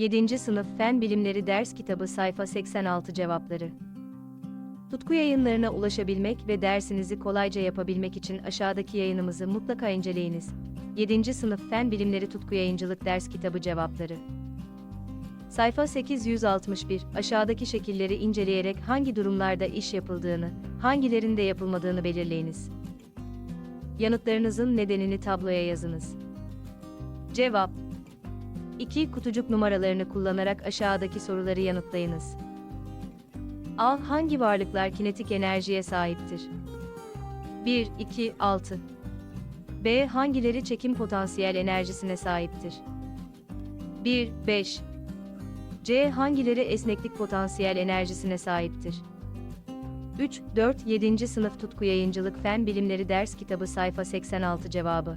7. Sınıf Fen Bilimleri Ders Kitabı Sayfa 86 Cevapları Tutku yayınlarına ulaşabilmek ve dersinizi kolayca yapabilmek için aşağıdaki yayınımızı mutlaka inceleyiniz. 7. Sınıf Fen Bilimleri Tutku Yayıncılık Ders Kitabı Cevapları Sayfa 861 Aşağıdaki şekilleri inceleyerek hangi durumlarda iş yapıldığını, hangilerinde yapılmadığını belirleyiniz. Yanıtlarınızın nedenini tabloya yazınız. Cevap 2 kutucuk numaralarını kullanarak aşağıdaki soruları yanıtlayınız. A. Hangi varlıklar kinetik enerjiye sahiptir? 1, 2, 6. B. Hangileri çekim potansiyel enerjisine sahiptir? 1, 5. C. Hangileri esneklik potansiyel enerjisine sahiptir? 3, 4, 7. Sınıf Tutku Yayıncılık Fen Bilimleri Ders Kitabı Sayfa 86 Cevabı